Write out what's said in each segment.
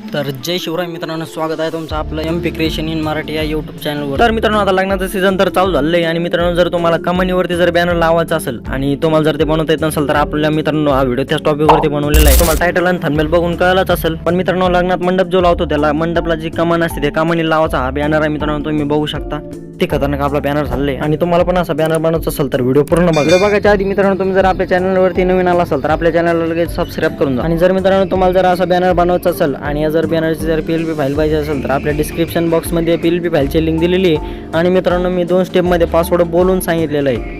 तर जय शिवराय मित्रांनो स्वागत आहे तुमचं आपलं M P creation in Marathi या यूट्यूब चॅनलवर तर मित्रांनो आता लग्नाचं सीझन तर चालू झालं आहे आणि मित्रांनो जर तुम्हाला कमानीवरती जर बॅनर लावायचं असेल आणि तुम्हाला जर ते बनवता येत नसेल तर आपल्या मित्रांनो हा व्हिडिओ त्याच टॉपिकवरती बनवलेला आहे. तुम्हाला टायटल आणि थंबेल बघून कळलंच असेल. पण मित्रांनो लग्नात मंडप जो लावतो त्याला मंडपला जी कमान असते त्या कमानी लावायचा हा बॅनर आहे मित्रांनो तुम्ही बघू शकता. ते खतरनाक आपला बॅनर झाले आणि तुम्हाला पण असा बॅनर बनवायचा असेल तर व्हिडिओ पूर्ण बघा. बघायच्या आधी मित्रांनो तुम्ही जर आपल्या चॅनलवरती नवीन आला असाल तर आपल्या चॅनलला लगेच सबस्क्राईब करून जा आणि जर मित्रांनो तुम्हाला जर असा बॅनर बनवायचा असेल आणि या जर बॅनरची जर पी एल पी फाईल पाहिजे असेल तर आपल्या डिस्क्रिप्शन बॉक्समध्ये पी एल पी फाईलची लिंक दिलेली आहे. आणि मित्रांनो मी दोन स्टेपमध्ये पासवर्ड बोलून सांगितलेलं आहे.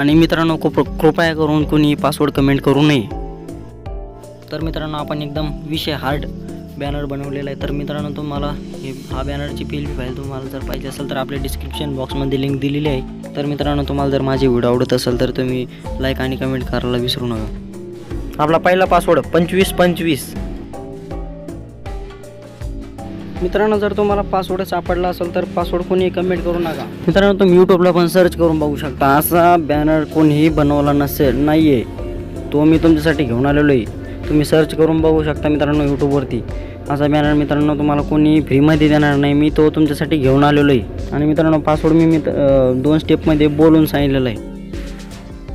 आणि मित्रांनो खूप कृपया करून कोणी पासवर्ड कमेंट करू नये. तर मित्रांनो आपण एकदम विषय हार्ड बॅनर बनवलेला आहे. तर मित्रांनो तुम्हाला हे हा बॅनरची पी एल पी फाईल तुम्हाला जर पाहिजे असेल तर आपल्या डिस्क्रिप्शन बॉक्समध्ये लिंक दिलेली आहे. तर मित्रांनो तुम्हाला जर माझे व्हिडिओ आवडत असेल तर तुम्ही लाईक आणि कमेंट करायला विसरू नका. आपला पहिला पासवर्ड पंचवीस पंचवीस. मित्रांनो जर तुम्हाला पासवर्ड सापडला असेल तर पासवर्ड कोणी कमेंट करू नका. मित्रांनो तुम्ही यूट्यूबला पण सर्च करून बघू शकता. असा बॅनर कोणीही बनवला नसेल नाही आहे तो मी तुमच्यासाठी घेऊन आलेलो आहे. तुम्ही सर्च करून बघू शकता मित्रांनो यूट्यूबवरती असा बॅनर मित्रांनो तुम्हाला कोणी फ्रीमध्ये देणार नाही. मी तो तुमच्यासाठी घेऊन आलेलो आहे. आणि मित्रांनो पासवर्ड मी मित्र दोन स्टेपमध्ये बोलून सांगितलेलं आहे.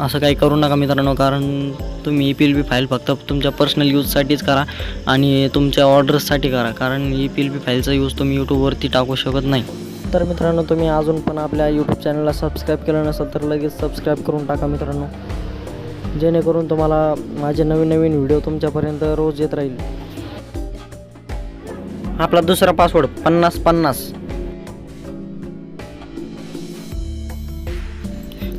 असं काही करू नका मित्रांनो कारण तुम्ही E P L B file फक्त तुमच्या पर्सनल यूजसाठीच करा आणि तुमच्या ऑर्डर्ससाठी करा कारण ई पी एल बी फाईलचा यूज तुम्ही यूट्यूबवरती टाकू शकत नाही. तर मित्रांनो तुम्ही अजून पण आपल्या यूट्यूब चॅनलला सबस्क्राईब केलं नसेल तर लगेच सबस्क्राईब करून टाका मित्रांनो. जेणेकरून तुम्हाला माझे नवीन नवीन व्हिडिओ तुमच्यापर्यंत रोज येत राहील. आपला दुसरा पासवर्ड पन्नास पन्नास.